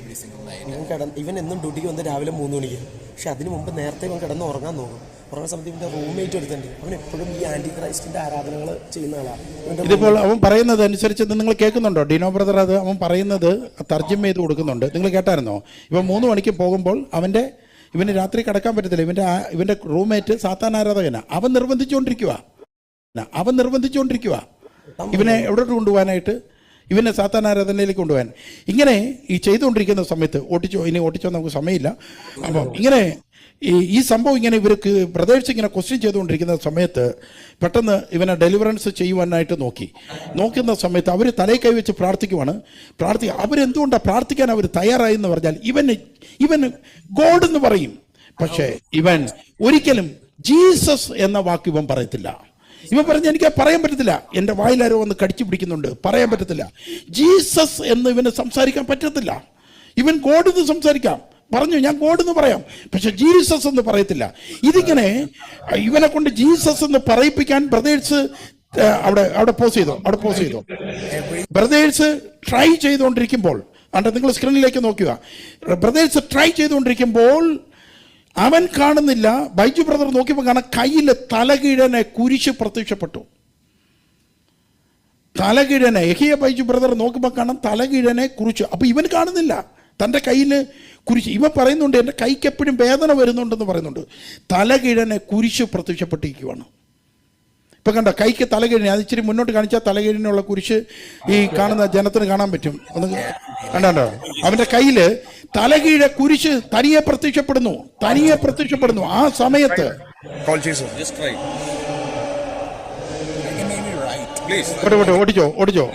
Music single night ഇവൻ കിടന്ന് ഇവൻ എന്നും ഡ്യൂട്ടിക്ക് വന്ന് രാവിലെ മൂന്ന് മണിക്ക്. പക്ഷെ അതിന് മുമ്പ് നേരത്തെ ഇവൻ കിടന്ന് ഉറങ്ങാൻ നോക്കും. ഉറങ്ങുന്ന സമയത്ത് ഇവന്റെ റൂംമേറ്റ് എടുത്തിട്ടുണ്ട്. അവൻ എപ്പോഴും ഈ ആന്റി ക്രൈസ്റ്റിന്റെ ആരാധനകൾ ചെയ്യുന്ന ആളാണ് ഇതിപ്പോൾ അവൻ പറയുന്നത് അനുസരിച്ച് നിങ്ങൾ കേൾക്കുന്നുണ്ടോ? ഡിനോ ബ്രദർ അത് അവൻ പറയുന്നത് തർജം ചെയ്ത് കൊടുക്കുന്നുണ്ട്. നിങ്ങൾ കേട്ടായിരുന്നോ? ഇപ്പം മൂന്ന് മണിക്ക് പോകുമ്പോൾ അവന്റെ ഇവന് രാത്രി കിടക്കാൻ പറ്റത്തില്ല. ഇവന്റെ ആ- ഇവന്റെ റൂംമേറ്റ് സാത്താൻ ആരാധകനാ. അവൻ നിർബന്ധിച്ചുകൊണ്ടിരിക്കുക അവൻ നിർബന്ധിച്ചുകൊണ്ടിരിക്കുക ഇവനെ എവിടോട്ട് കൊണ്ടുപോകാനായിട്ട് ഇവനെ സാത്താൻ ആരാധനയിലേക്ക് കൊണ്ടുപോകാൻ. ഇങ്ങനെ ഈ ചെയ്തുകൊണ്ടിരിക്കുന്ന സമയത്ത് ഓട്ടിച്ചോ ഇനി ഓട്ടിച്ചോ നമുക്ക് സമയമില്ല. അപ്പം ഇങ്ങനെ ഈ ഈ സംഭവം ഇങ്ങനെ ഇവർക്ക് പ്രത്യേകിച്ച് ഇങ്ങനെ ക്വസ്റ്റ്യൻ ചെയ്തുകൊണ്ടിരിക്കുന്ന സമയത്ത് പെട്ടെന്ന് ഇവനെ ഡെലിവറൻസ് ചെയ്യുവാനായിട്ട് നോക്കി. നോക്കുന്ന സമയത്ത് അവർ തലയിൽ കൈവച്ച് പ്രാർത്ഥിക്കുവാണ്. പ്രാർത്ഥി അവരെന്തുകൊണ്ടാണ് പ്രാർത്ഥിക്കാൻ അവർ തയ്യാറായി എന്ന് പറഞ്ഞാൽ ഇവന് ഇവന് ഗോഡ് എന്ന് പറയും. പക്ഷേ ഇവൻ ഒരിക്കലും ജീസസ് എന്ന വാക്ക് ഇവൻ പറയത്തില്ല. ഇവൻ പറഞ്ഞ എനിക്ക് പറയാൻ പറ്റത്തില്ല. എന്റെ വായിലാരോ വന്ന് കടിച്ചു പിടിക്കുന്നുണ്ട്. പറയാൻ പറ്റത്തില്ല. ജീസസ് എന്ന് ഇവന് സംസാരിക്കാൻ പറ്റത്തില്ല. ഇവൻ ഗോഡ് എന്ന് സംസാരിക്കാം. പറഞ്ഞു ഞാൻ ഗോഡ് എന്ന് പറയാം. പക്ഷെ ജീസസ് എന്ന് പറയത്തില്ല. ഇതിങ്ങനെ ഇവനെ കൊണ്ട് ജീസസ് എന്ന് പറയിപ്പിക്കാൻ ബ്രദേഴ്സ് അവിടെ അവിടെ പോസ് ചെയ്തോ? അവിടെ പോസ് ചെയ്തോ? ബ്രദേഴ്സ് ട്രൈ ചെയ്തുകൊണ്ടിരിക്കുമ്പോൾ അണ്ട നിങ്ങൾ സ്ക്രീനിലേക്ക് നോക്കുക. ബ്രദേഴ്സ് ട്രൈ ചെയ്തുകൊണ്ടിരിക്കുമ്പോൾ അവൻ കാണുന്നില്ല. ബൈജു ബ്രദർ നോക്കിയപ്പോൾ കാണാൻ കയ്യിൽ തലകീഴനെ കുരിശ് പ്രത്യക്ഷപ്പെട്ടു. തലകീഴനെ എഹിയ ബൈജു ബ്രദർ നോക്കുമ്പോൾ കാണാൻ തലകീഴനെ കുറിച്ച്. അപ്പോൾ ഇവൻ കാണുന്നില്ല. തന്റെ കയ്യിൽ കുരിശ്. ഇവൻ പറയുന്നുണ്ട് എന്റെ കൈക്ക് എപ്പോഴും വേദന വരുന്നുണ്ടെന്ന് പറയുന്നുണ്ട്. തലകീഴനെ കുരിശ് പ്രത്യക്ഷപ്പെട്ടിരിക്കുവാണ്. ഇപ്പം കണ്ട കൈക്ക് തലകീഴിനെ അത് ഇച്ചിരി മുന്നോട്ട് കാണിച്ചാൽ തലകീഴിനുള്ള കുരിശ് ഈ കാണുന്ന ജനത്തിന് കാണാൻ പറ്റും. ഒന്ന് കണ്ടോ അവന്റെ കയ്യിൽ തലകീഴ കുരിശ് തനിയെ പ്രത്യക്ഷപ്പെടുന്നു തനിയെ പ്രത്യക്ഷപ്പെടുന്നു. ആ സമയത്ത് ഓടിച്ചോ ഓടിച്ചോ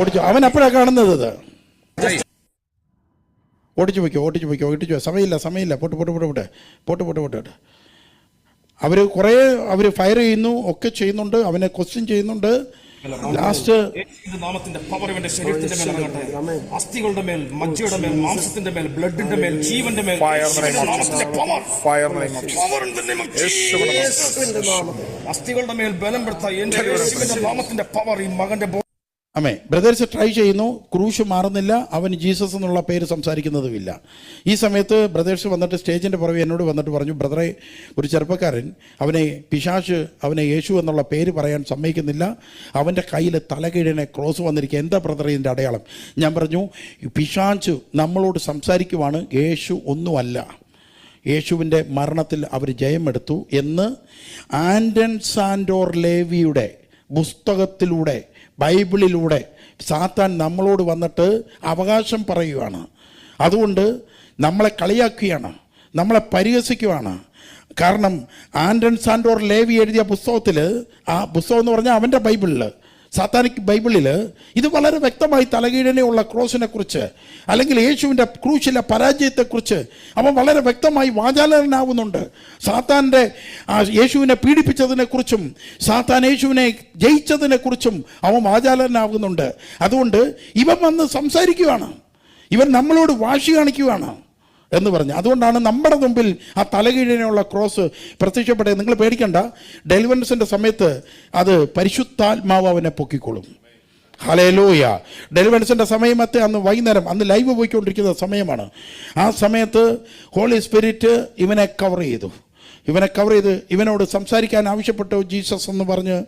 ഓടിച്ചോ. അവൻ അപ്പോഴാണ് കാണുന്നത് അത് ഓടിച്ചു പോയിക്കോ ഓടിച്ചു പോയിക്കോ ഓടിച്ചു സമയമില്ല സമയമില്ല. പോട്ട് പോട്ട് പോട്ട് പോട്ടെ പോട്ട്. പോട്ട് പോട്ട് പോട്ടെ. അവർ കുറേ അവർ ഫയർ ചെയ്യുന്നു ഒക്കെ ചെയ്യുന്നുണ്ട് അവനെ ക്വസ്റ്റ്യൻ ചെയ്യുന്നുണ്ട്. ലാസ്റ്റ് നാമത്തിന്റെ പവർ ഇവന്റെ ശരീരത്തിന്റെ മേൽ ഇറങ്ങട്ടെ അസ്ഥികളുടെ മേൽ മജ്ജയുടെ മേൽ മാംസത്തിന്റെ മേൽ ബ്ലഡിന്റെ മേൽ ജീവന്റെ മേൽ. അസ്ഥികളുടെ മേൽ ബലം പെടുത്ത എന്റെ യേശുവിന്റെ നാമത്തിന്റെ പവർ ഈ മകന്റെ അമ്മേ ബ്രദേഴ്സ് ട്രൈ ചെയ്യുന്നു. ക്രൂശ് മാറുന്നില്ല. അവൻ ജീസസ് എന്നുള്ള പേര് സംസാരിക്കുന്നതുമില്ല. ഈ സമയത്ത് ബ്രദേഴ്സ് വന്നിട്ട് സ്റ്റേജിന്റെ പുറകെ എന്നോട് വന്നിട്ട് പറഞ്ഞു ബ്രദറെ ഒരു ചെറുപ്പക്കാരൻ അവനെ പിശാശ് അവനെ യേശു എന്നുള്ള പേര് പറയാൻ സമ്മതിക്കുന്നില്ല. അവന്റെ കയ്യിൽ തലകീഴനെ ക്രോസ് വന്നിരിക്കുക. എന്താ ബ്രദറെ ഇതിന്റെ അടയാളം? ഞാൻ പറഞ്ഞു പിശാച്ച് നമ്മളോട് സംസാരിക്കുവാണ്. യേശു ഒന്നുമല്ല. യേശുവിന്റെ മരണത്തിൽ അവർ ജയമെടുത്തു എന്ന് ആൻഡൻ സാൻഡോർ ലേവിയുടെ പുസ്തകത്തിലൂടെ ബൈബിളിലൂടെ സാത്താൻ നമ്മളോട് വന്നിട്ട് അവകാശം പറയുകയാണ് അതുകൊണ്ട് നമ്മളെ കളിയാക്കുകയാണ് നമ്മളെ പരിഹസിക്കുകയാണ് കാരണം ആൻഡൻ സാൻഡോർ ലേവി എഴുതിയ പുസ്തകത്തിൽ ആ പുസ്തകം എന്ന് പറഞ്ഞാൽ അവന്റെ ബൈബിളിൽ സാത്താനിക് ബൈബിളിൽ ഇത് വളരെ വ്യക്തമായി തലകീഴനെയുള്ള ക്രോസിനെ കുറിച്ച് അല്ലെങ്കിൽ യേശുവിന്റെ ക്രൂശിലെ പരാജയത്തെക്കുറിച്ച് അവൻ വളരെ വ്യക്തമായി വാചാലനാവുന്നുണ്ട്. സാത്താന്റെ യേശുവിനെ പീഡിപ്പിച്ചതിനെക്കുറിച്ചും സാത്താൻ യേശുവിനെ ജയിച്ചതിനെക്കുറിച്ചും അവൻ വാചാലനാവുന്നുണ്ട്. അതുകൊണ്ട് ഇവൻ വന്ന് സംസാരിക്കുകയാണ്. ഇവൻ നമ്മളോട് വാശി കാണിക്കുകയാണ്. എന്ന് പറഞ്ഞു. അതുകൊണ്ടാണ് നമ്മുടെ മുമ്പിൽ ആ തലകീഴിനുള്ള ക്രോസ് പ്രത്യക്ഷപ്പെട്ടത്. നിങ്ങൾ പേടിക്കണ്ട. ഡെലിവറൻസിന്റെ സമയത്ത് അത് പരിശുദ്ധാത്മാവ് അവനെ പൊക്കിക്കൊള്ളും. ഹലേലൂയ ഡെലിവറൻസിന്റെ സമയമത്തെ അന്ന് വൈകുന്നേരം അന്ന് ലൈവ് പോയിക്കൊണ്ടിരിക്കുന്ന സമയമാണ്. ആ സമയത്ത് ഹോളി സ്പിരിറ്റ് ഇവനെ കവർ ചെയ്തു. ഇവനെ കവർ ചെയ്ത് ഇവനോട് സംസാരിക്കാൻ ആവശ്യപ്പെട്ടു ജീസസ് എന്ന് പറഞ്ഞ്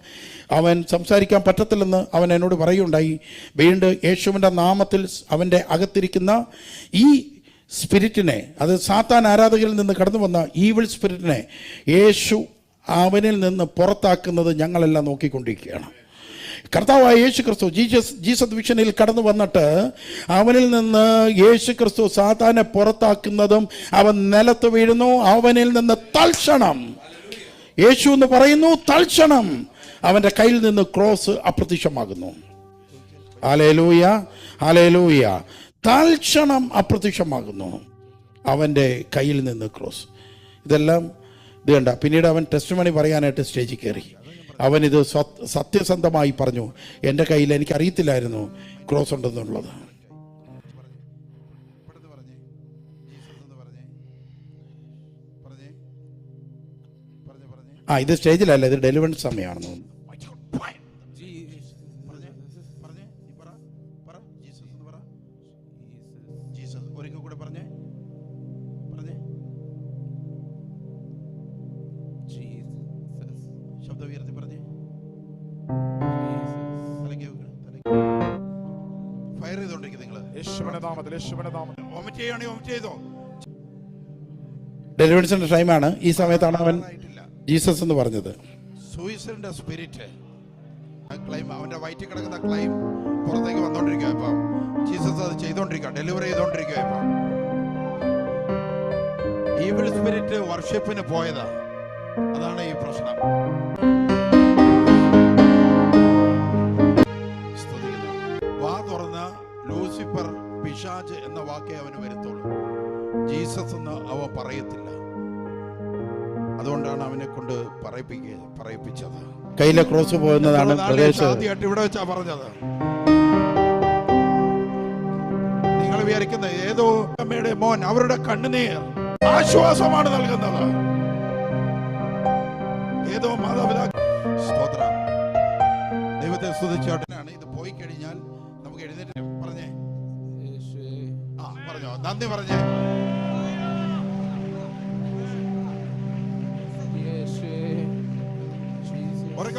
അവൻ സംസാരിക്കാൻ പറ്റത്തില്ലെന്ന് അവൻ എന്നോട് പറയുകയുണ്ടായി. വീണ്ടും യേശുവിന്റെ നാമത്തിൽ അവന്റെ അകത്തിരിക്കുന്ന ഈ സ്പിരിറ്റിനെ അത് സാത്താൻ ആരാധകരിൽ നിന്ന് കടന്നു വന്ന ഈവിൾ സ്പിരിറ്റിനെ യേശു അവനിൽ നിന്ന് പുറത്താക്കുന്നത് ഞങ്ങളെല്ലാം നോക്കിക്കൊണ്ടിരിക്കുകയാണ്. കർത്താവായ യേശു ക്രിസ്തു ജീസസ് ജീസസ് വിഷനിൽ കടന്നു വന്നിട്ട് അവനിൽ നിന്ന് യേശു ക്രിസ്തു സാത്താനെ പുറത്താക്കുന്നതും അവൻ നിലത്ത് വീഴുന്നു അവനിൽ നിന്ന് തൽക്ഷണം. യേശു എന്ന് പറയുന്നു തൽക്ഷണം. അവന്റെ കയ്യിൽ നിന്ന് ക്രോസ് അപ്രത്യക്ഷമാകുന്നു. ആലേലൂയ ആലേലൂയ തൽക്ഷണം അപ്രത്യക്ഷമാകുന്നു. അവന്റെ കയ്യിൽ നിന്ന് ക്രോസ്. ഇതെല്ലാം ഇത് കണ്ട. പിന്നീട് അവൻ ടെസ്റ്റ് മണി പറയാനായിട്ട് സ്റ്റേജിൽ കയറി. അവൻ ഇത് സത്യസന്ധമായി പറഞ്ഞു. എന്റെ കയ്യിൽ എനിക്ക് അറിയത്തില്ലായിരുന്നു ക്രോസ് ഉണ്ടെന്നുള്ളത്. ആ ഇത് സ്റ്റേജിലല്ല ഇത് ഡെലിവറി സമയമാണെന്ന് തോന്നുന്നു. ഡെലിവറൻസിന്റെ ടൈമാണ്. ഈ സമയത്താണ് അവൻ ജീസസ് എന്ന് പറഞ്ഞത്. സ്പിരിറ്റ്. ക്ലൈം അവന്റെ വയറ്റിൽ കിടക്കുന്ന ക്ലൈം പുറത്തേക്ക് വന്നോണ്ടിരിക്കുക ഇപ്പൊ. ജീസസ് അത് ചെയ്തോണ്ടിരിക്കുക ഡെലിവറി ചെയ്തോണ്ടിരിക്കുക ഇപ്പൊ. ഈവിൾ സ്പിരിറ്റ് വർഷിപ്പിന് പോയതാ. അതാണ് ഈ പ്രശ്നം. വാ തുറന്ന ലൂസിഫർ പിശാജ് എന്ന വാക്കേ അവന് വരുത്തുള്ളൂ. ജീസസ് എന്ന് അവ പറയത്തില്ല. പറയിപ്പിച്ചത്. കയ്യിലെ ക്രോസ് പോകുന്നതാണ് ആദ്യമായിട്ട് ഇവിടെ വെച്ചാ പറഞ്ഞത്? നിങ്ങൾ വിചാരിക്കുന്ന ഏതോ അമ്മയുടെ മോൻ അവരുടെ കണ്ണുനീർ ആശ്വാസമാണ് നൽകുന്നത്. ഏതോ മാതാപിതാക്കൾ സ്തോത്രം. ദൈവത്തെ സ്തുതിച്ചോട്ടനാണ് ഇത് പോയി കഴിഞ്ഞാൽ നമുക്ക് എഴുന്നേറ്റ് പറഞ്ഞേ. ആ പറഞ്ഞോ. നന്ദി പറഞ്ഞേ.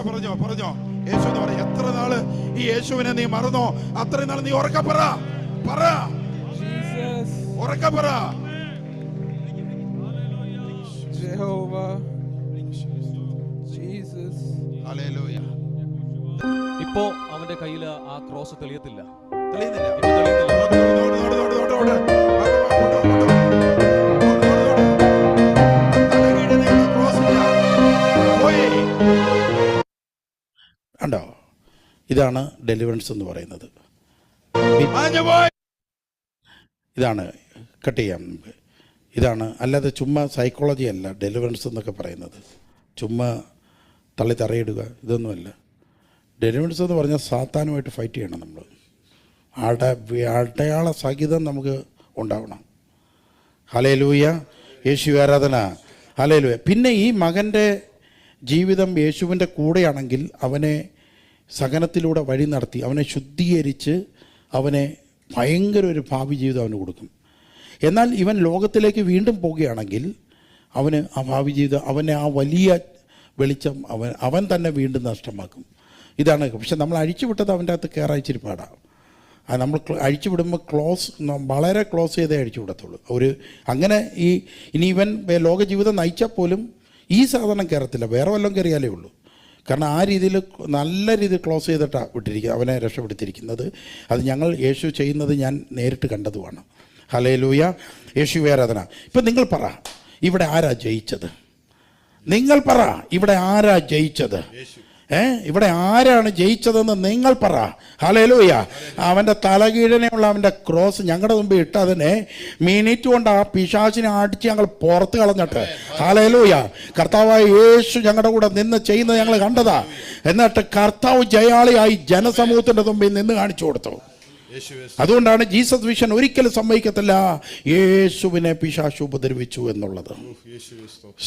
പറഞ്ഞോ പറഞ്ഞോ. യേശു എന്ന് പറയും എത്ര നാൾ ഈ യേശുവിനെ നീ മറന്നോ? അത്രയും നാൾ നീ ഉറക്കപ്പറ പറ. പറ. ഉറക്കെ പറ. Jehovah. Jesus. ഹല്ലേലൂയ. ഇപ്പോ അവന്റെ കയ്യിൽ ആ ക്രോസ് തെളിയത്തില്ല. തെളിയുന്നില്ല. ഇതാണ് ഡെലിവറൻസ് എന്ന് പറയുന്നത്. ഇതാണ് കട്ട് ചെയ്യാം നമുക്ക്. ഇതാണ് അല്ലാതെ ചുമ്മാ സൈക്കോളജി അല്ല ഡെലിവറൻസ് എന്നൊക്കെ പറയുന്നത്. ചുമ്മാ തള്ളി തറയിടുക ഇതൊന്നുമല്ല. ഡെലിവറൻസ് എന്ന് പറഞ്ഞാൽ സാത്താനുമായിട്ട് ഫൈറ്റ് ചെയ്യണം നമ്മൾ ആളുടെ അടയാള സഹിതം നമുക്ക് ഉണ്ടാവണം. ഹലേലൂയ യേശു ആരാധന. ഹലേലൂയ പിന്നെ ഈ മകന്റെ ജീവിതം യേശുവിന്റെ കൂടെയാണെങ്കിൽ അവനെ സഹനത്തിലൂടെ വഴി നടത്തി അവനെ ശുദ്ധീകരിച്ച് അവനെ ഭയങ്കര ഒരു ഭാവി ജീവിതം അവന് കൊടുക്കും. എന്നാൽ ഇവൻ ലോകത്തിലേക്ക് വീണ്ടും പോവുകയാണെങ്കിൽ അവന് ആ ഭാവി ജീവിതം അവനെ ആ വലിയ വെളിച്ചം അവൻ അവൻ തന്നെ വീണ്ടും നഷ്ടമാക്കും. ഇതാണ് പക്ഷെ നമ്മൾ അഴിച്ചുവിട്ടത് അവന്റെ അകത്ത് കയറാൻ ഇച്ചിരി പാടാണ് അത് നമ്മൾ അഴിച്ചു വിടുമ്പോൾ ക്ലോസ് വളരെ ക്ലോസ് ചെയ്തേ അഴിച്ചു വിടത്തുള്ളൂ ഒരു അങ്ങനെ ഈ ഇനി ഇവൻ ലോക ജീവിതം നയിച്ചാൽ പോലും ഈ സാധനം കയറത്തില്ല വേറെ വല്ലതും കയറിയാലേ ഉള്ളൂ. കാരണം ആ രീതിയിൽ നല്ല രീതിയിൽ ക്ലോസ് ചെയ്തിട്ടാണ് വിട്ടിരിക്കുക അവനെ രക്ഷപ്പെടുത്തിയിരിക്കുന്നത്. അത് ഞങ്ങൾ യേശു ചെയ്യുന്നത് ഞാൻ നേരിട്ട് കണ്ടതുമാണ്. ഹലേ ലൂയ യേശു ആരാധന ഇപ്പം നിങ്ങൾ പറ ഇവിടെ ആരാ ജയിച്ചത്? നിങ്ങൾ പറ ഇവിടെ ആരാ ജയിച്ചത്? ഏ? ഇവിടെ ആരാണ് ജയിച്ചതെന്ന് നിങ്ങൾ പറ. ഹലേലൂയ അവന്റെ തലകീഴനെയുള്ള അവന്റെ ക്രോസ് ഞങ്ങളുടെ മുമ്പ് ഇട്ട് അതിനെ മിനിറ്റ് കൊണ്ട് ആ പിശാചിനെ അടിച്ച് ഞങ്ങൾ പുറത്ത് കളഞ്ഞിട്ട്. ഹലേലൂയ കർത്താവായ യേശു ഞങ്ങളുടെ കൂടെ നിന്ന് ചെയ്യുന്നത് ഞങ്ങൾ കണ്ടതാ. എന്നിട്ട് കർത്താവ് ജയാളിയായി ജനസമൂഹത്തിന്റെ മുമ്പിൽ നിന്ന് കാണിച്ചു കൊടുത്തു. അതുകൊണ്ടാണ് ജീസസ് വിഷൻ ഒരിക്കലും സമ്മതിക്കത്തില്ല. യേശുവിനെ പിശാശു ഉപദ്രവിച്ചു എന്നുള്ളത്.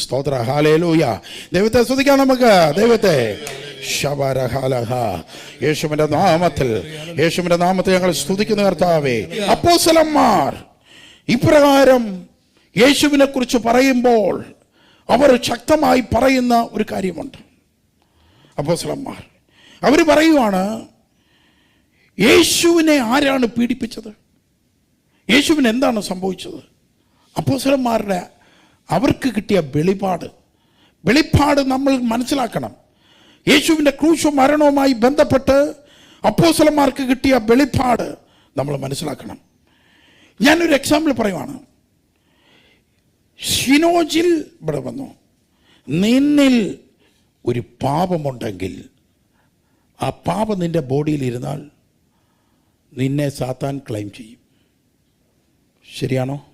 സ്തോത്ര. ഹാലേലൂയ ദൈവത്തെ സ്തുതിക്കാം നമുക്ക്. ദൈവത്തെ. ശബരഹാലഹ യേശുവിന്റെ നാമത്തിൽ യേശുവിന്റെ നാമത്തിൽ ഞങ്ങൾ സ്തുതിക്കുന്ന കർത്താവേ. അപ്പോസലന്മാർ ഇപ്രകാരം യേശുവിനെ കുറിച്ച് പറയുമ്പോൾ അവർ ശക്തമായി പറയുന്ന ഒരു കാര്യമുണ്ട്. അപ്പോസലന്മാർ അവർ പറയുവാണ് യേശുവിനെ ആരാണ് പീഡിപ്പിച്ചത്? യേശുവിന് എന്താണ് സംഭവിച്ചത്? അപ്പോസരന്മാരുടെ അവർക്ക് കിട്ടിയ വെളിപാട്. വെളിപ്പാട് നമ്മൾ മനസ്സിലാക്കണം. യേശുവിന്റെ ക്രൂശ മരണവുമായി ബന്ധപ്പെട്ട് അപ്പോസലന്മാർക്ക് കിട്ടിയ വെളിപ്പാട് നമ്മൾ മനസ്സിലാക്കണം. ഞാനൊരു എക്സാമ്പിൾ പറയുവാണ്. ഷിനോജിൽ ഇവിടെ വന്നു. നിന്നിൽ ഒരു പാപമുണ്ടെങ്കിൽ ആ പാപം നിന്റെ ബോഡിയിൽ ഇരുന്നാൽ നിന്നെ സാത്താൻ ക്ലെയിം ചെയ്യും. ശരിയാണോ?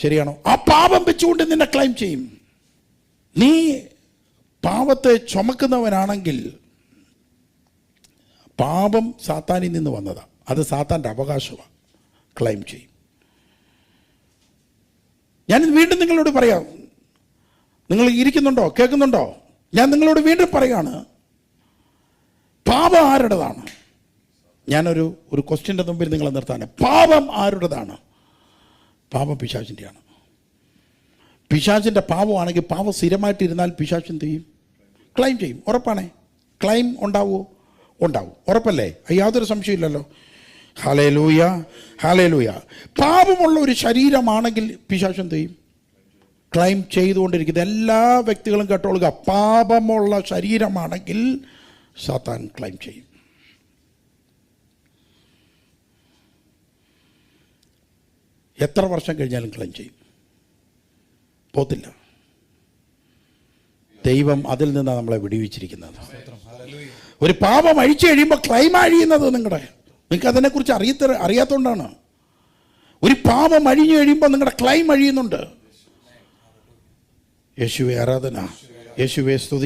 ശരിയാണോ? ആ പാപം വെച്ചുകൊണ്ട് നിന്നെ ക്ലെയിം ചെയ്യും. നീ പാപത്തെ ചുമക്കുന്നവനാണെങ്കിൽ പാപം സാത്താനിൽ നിന്ന് വന്നതാണ് അത് സാത്താന്റെ അവകാശമാണ് ക്ലെയിം ചെയ്യും. ഞാൻ വീണ്ടും നിങ്ങളോട് പറയാം. നിങ്ങൾ ഇരിക്കുന്നുണ്ടോ? കേൾക്കുന്നുണ്ടോ? ഞാൻ നിങ്ങളോട് വീണ്ടും പറയാണ്. പാപം ആരുടേതാണ്? ഞാനൊരു ഒരു ക്വസ്റ്റ്യന്റെ മുമ്പിൽ നിങ്ങളെ നിർത്താനെ. പാപം ആരുടേതാണ്? പാപം പിശാചിന്റെയാണ് പിശാചിന്റെ പാപമാണെങ്കിൽ പാപം സ്ഥിരമായിട്ടിരുന്നാൽ പിശാച് എന്ത് ചെയ്യും? ക്ലെയിം ചെയ്യും. ഉറപ്പാണേ? ക്ലെയിം ഉണ്ടാവുമോ ഉണ്ടാവും. ഉറപ്പല്ലേ? യാതൊരു സംശയമില്ലല്ലോ ഹാലേ ലൂയ ഹാലേ ലൂയ പാപമുള്ള ഒരു ശരീരമാണെങ്കിൽ പിശാച് എന്ത് ചെയ്യും? ക്ലെയിം ചെയ്തുകൊണ്ടിരിക്കുന്നത് എല്ലാ വ്യക്തികളും കേട്ടോളുക. പാപമുള്ള ശരീരമാണെങ്കിൽ സാത്താൻ ക്ലെയിം ചെയ്യും. എത്ര വർഷം കഴിഞ്ഞാലും ക്ലെയിം ചെയ്യും. പോത്തില്ല. ദൈവം അതിൽ നിന്നാണ് നമ്മളെ വിടിവിച്ചിരിക്കുന്നത്. ഒരു പാപം അഴിച്ചു കഴിയുമ്പോൾ ക്ലൈം അഴിയുന്നത് നിങ്ങളുടെ നിങ്ങൾക്ക് അതിനെക്കുറിച്ച് അറിയത്ത അറിയാത്തതുകൊണ്ടാണ് ഒരു പാപം അഴിഞ്ഞു കഴിയുമ്പോൾ നിങ്ങളുടെ ക്ലൈം അഴിയുന്നുണ്ട്. യേശുവെ ആരാധന. യേശുവെ സ്തുതി.